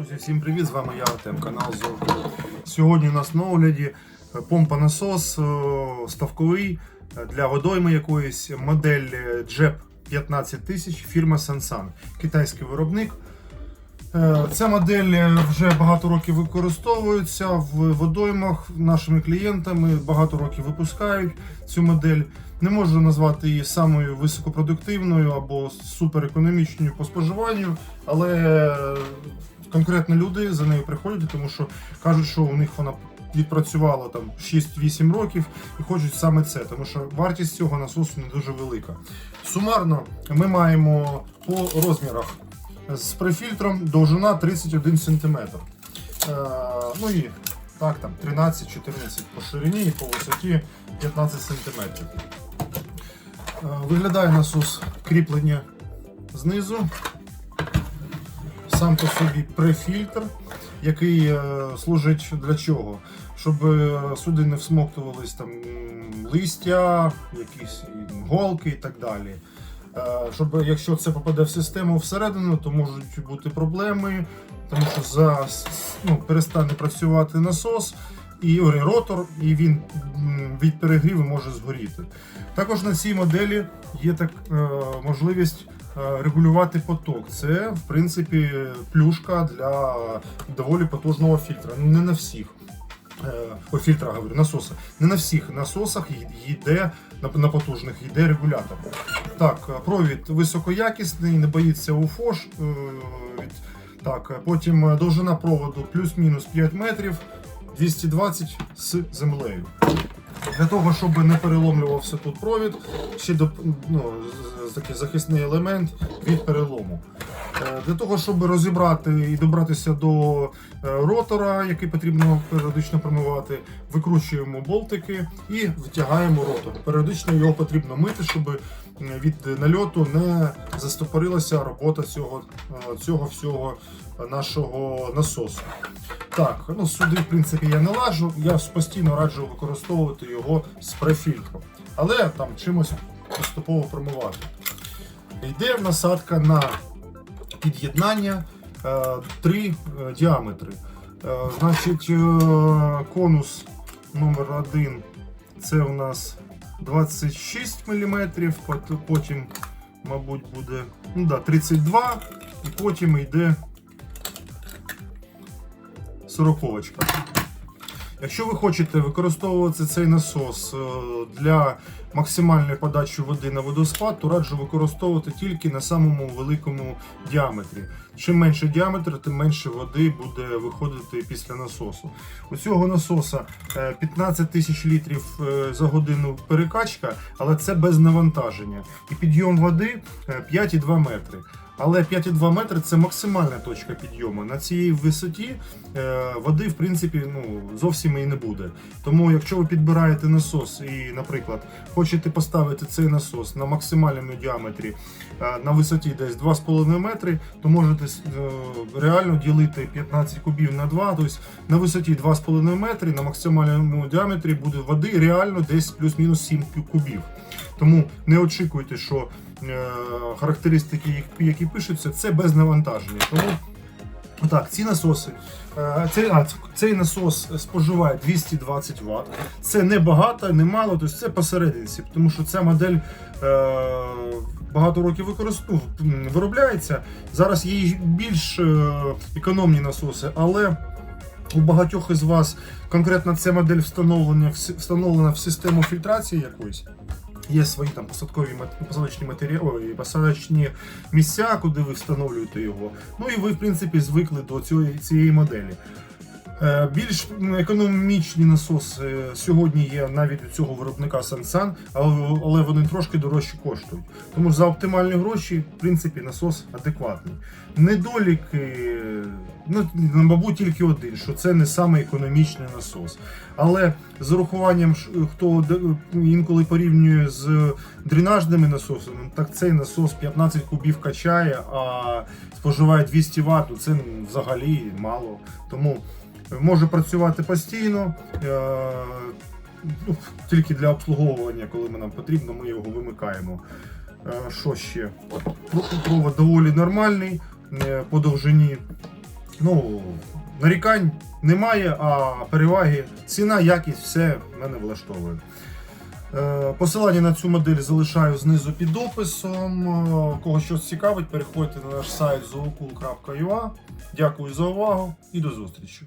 Друзі, всім привіт! З вами я Артем, канал Золото. Сьогодні у нас на огляді помпа насос ставковий е, для водойми якоїсь модель е, JEP 15000 фірма Sansan, китайський виробник. Е, Ця модель е, вже багато років використовується в водоймах нашими клієнтами. Багато років випускають цю модель. Не можу назвати її самою високопродуктивною або суперекономічною по споживанню, але е, конкретно люди за нею приходять, тому що кажуть, що у них вона відпрацювала там 6-8 років і хочуть саме це, тому що вартість цього насосу не дуже велика. Сумарно ми маємо по розмірах з префільтром довжина 31 см. Е, ну і так, там 13-14 по ширині і по висоті 15 см. Е, виглядає насос кріплення знизу. Сам по собі префільтр, який е, служить для чого? Щоб е, сюди не всмоктувались там листя, якісь голки і так далі. Е, Щоб якщо це попаде в систему всередину, то можуть бути проблеми, тому що за, ну, перестане працювати насос і ротор, і він від перегріву може згоріти. Також на цій моделі є так можливість регулювати поток. Це, в принципі, плюшка для доволі потужного фільтра. Не на всіх. е, Ой, фільтра говорю, насоса. Не на всіх насосах йде на, потужних йде регулятор. Так, е, провід високоякісний, не боїться УФОш. е, Так, е, потім е, довжина проводу плюс-мінус 5 метрів, 220 з землею. Для того, щоб не переломлювався тут провід, ще доп, ну, такий захисний елемент від перелому. Е, Для того, щоб розібрати і добратися до е, ротора, який потрібно періодично промивати, викручуємо болтики і витягаємо ротор. Періодично його потрібно мити, щоб е, від нальоту не застопорилася робота цього, е, цього всього нашого насосу. Так, ну сюди, в принципі, я не лажу, я постійно раджу використовувати його з префільтром. Але там чимось поступово промивати. Йде насадка на під'єднання е, три е, діаметри. Е, значить, конус номер 1 це у нас 26 мм, потім, мабуть, буде ну, да, 32 і потім йде 40 Якщо ви хочете використовувати цей насос е, для максимальної подачі води на водоспад, то раджу використовувати тільки на самому великому діаметрі. Чим менше діаметр, тим менше води буде виходити після насосу. У цього насоса е, 15 тисяч літрів е, за годину перекачка, але це без навантаження. І підйом води е, 5,2 метри. Але 5,2 метри це максимальна точка підйому. На цій висоті е, води, в принципі, ну, зовсім і не буде. Тому, якщо ви підбираєте насос і, наприклад, хочете поставити цей насос на максимальному діаметрі е, на висоті десь 2,5 метри, то можете е, реально ділити 15 кубів на 2, тобто на висоті 2,5 метри, на максимальному діаметрі буде води реально десь плюс-мінус 7 кубів. Тому не очікуйте, що характеристики, які- пишуться, це без навантаження. Тому так, ці насоси. е, Цей, а, цей насос споживає 220 Вт. Це не багато, не мало, тобто це посерединці, тому що ця модель е, багато років використову виробляється. Зараз є більш е, економні насоси, але у багатьох із вас конкретно ця модель встановлена, встановлена в систему фільтрації якоїсь. Є свої там посадкові посадочні матеріали, посадочні місця, куди ви встановлюєте його. Ну і ви, в принципі, звикли до цієї моделі. Е, Більш економічні насоси сьогодні є навіть у цього виробника Sansan, але, вони трошки дорожче коштують. Тому за оптимальні гроші, в принципі, насос адекватний. Недоліки, ну, мабуть, тільки один, що це не саме економічний насос. Але з урахуванням, хто інколи порівнює з дренажними насосами, так цей насос 15 кубів качає, а споживає 200 Вт, ну це взагалі мало. Тому може працювати постійно. е, ну, Тільки для обслуговування, коли нам потрібно, ми його вимикаємо. Е, Що ще? Провод доволі нормальний е, по довжині. Ну, нарікань немає, а переваги. Ціна, якість, все мене влаштовує. Посилання на цю модель залишаю знизу під описом. Кого щось цікавить, переходьте на наш сайт zookul.ua. Дякую за увагу і до зустрічі.